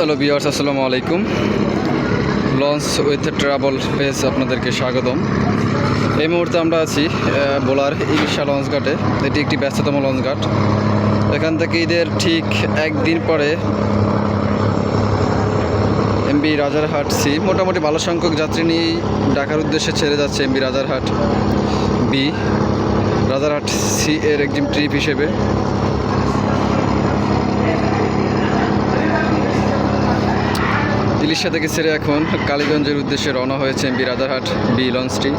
Hello বিয়ার্স আসসালামু আলাইকুম। Launch with travel page আপনাদেরকে স্বাগতম। এই মুহূর্তে আমরা আছি বোলার ইলিশা লঞ্চ ঘাটে। এটি একটি ব্যস্ততম লঞ্চ ঘাট। এখান থেকে ঈদের ঠিক একদিন পরে এমবি রাজারহাট সি, মোটামুটি ভালো সংখ্যক যাত্রী নিয়েই ঢাকার উদ্দেশ্যে ছেড়ে যাচ্ছে MV Rajarhat B. Rajarhat C এর একটি ট্রিপ হিসেবে। ইলিশা থেকে ছেড়ে এখন। কালীগঞ্জের উদ্দেশ্যে রওনা হয়েছে বিরাদারহাট বি লঞ্চটি।